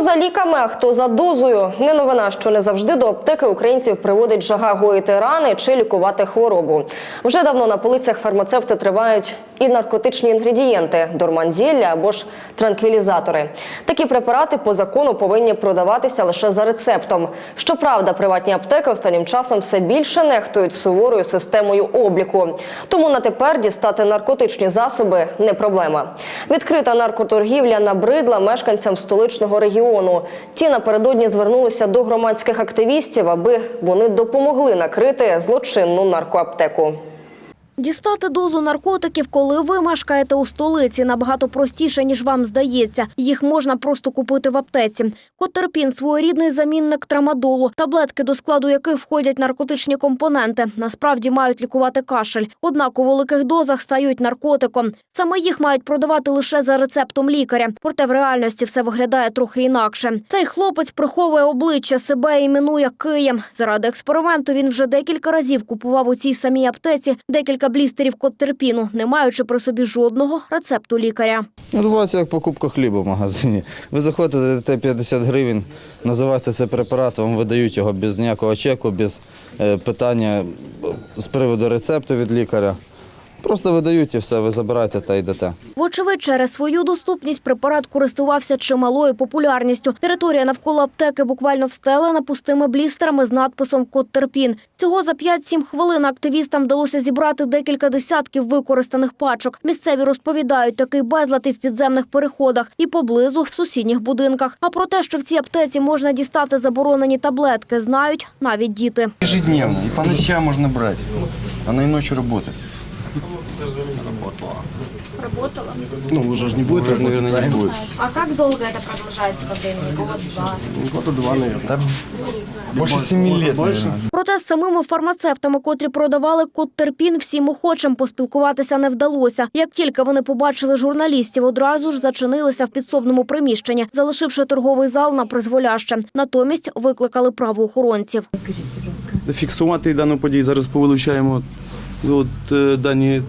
за ліками, а хто за дозою. Не новина, що не завжди до аптеки українців приводить жага гоїти рани чи лікувати хворобу. Вже давно на полицях фармацевти тривають і наркотичні інгредієнти дорманзілля або ж транквілізатори. Такі препарати по закону повинні продаватися лише за рецептом. Щоправда, приватні аптеки останнім часом все більше нехтують суворою системою обліку. Тому на тепер дістати наркотичні засоби не проблема. Відкрита наркоторгівля набридла мешканцям столичного регіону. Ті напередодні звернулися до громадських активістів, аби вони допомогли накрити злочинну наркоаптеку. Дістати дозу наркотиків, коли ви мешкаєте у столиці, набагато простіше, ніж вам здається. Їх можна просто купити в аптеці. Котерпін – своєрідний замінник трамадолу, таблетки, до складу яких входять наркотичні компоненти, насправді мають лікувати кашель. Однак у великих дозах стають наркотиком. Саме їх мають продавати лише за рецептом лікаря. Проте в реальності все виглядає трохи інакше. Цей хлопець приховує обличчя себе іменує Києм. Заради експерименту він вже декілька разів купував у цій самій аптеці декілька блістерів коттерпіну, не маючи при собі жодного рецепту лікаря. Відбувається як покупка хліба в магазині. Ви заходите, даєте 50 гривень, називаєте це препарат, вам видають його без ніякого чеку, без е, питання з приводу рецепту від лікаря. Просто видають і все, ви забираєте та йдете. Вочевидь, через свою доступність препарат користувався чималою популярністю. Територія навколо аптеки буквально встелена пустими блістерами з надписом «Коттерпін». Всього за 5-7 хвилин активістам вдалося зібрати декілька десятків використаних пачок. Місцеві розповідають, такий безлад і в підземних переходах, і поблизу в сусідніх будинках. А про те, що в цій аптеці можна дістати заборонені таблетки, знають навіть діти. Ежедневно. И по ночам можно брать. Она и ночью работает. Работала. Ну, уже же не будет, уже, наверное, не будет. А как долго это продолжается по времени? Год-два? Года два, наверное. Да, больше семи лет, наверное. Проте з самими фармацевтами, котрі продавали коттерпін, всім охочим поспілкуватися не вдалося. Як тільки вони побачили журналістів, одразу ж зачинилися в підсобному приміщенні, залишивши торговий зал на призволяще. Натомість викликали правоохоронців. фіксувати дану подію. Зараз повилучаємо от, е, дані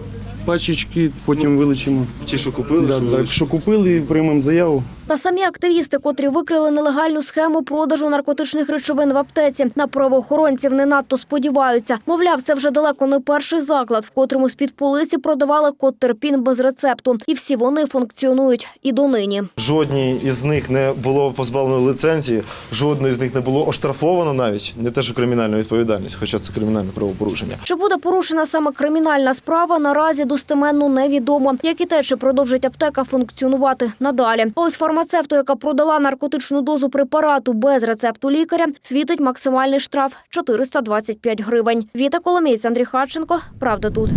пачечки, потім вилучимо. Ті, що купили, Да, що так, що купили, приймемо заяву. Та самі активісти, котрі викрили нелегальну схему продажу наркотичних речовин в аптеці, на правоохоронців не надто сподіваються. Мовляв, це вже далеко не перший заклад, в котрому з-під полиці продавали коттерпін без рецепту. І всі вони функціонують і донині. Жодній із них не було позбавлено ліцензії, жодної з них не було оштрафовано навіть не те, що кримінальна відповідальність, хоча це кримінальне правопорушення. Чи буде порушена саме кримінальна справа, наразі достеменно невідомо. Як і те, чи продовжить аптека функціонувати надалі. А ось фармацевту, яка продала наркотичну дозу препарату без рецепту лікаря, світить максимальний штраф 425 гривень. Віта Коломієць, Андрій Харченко. Правда тут.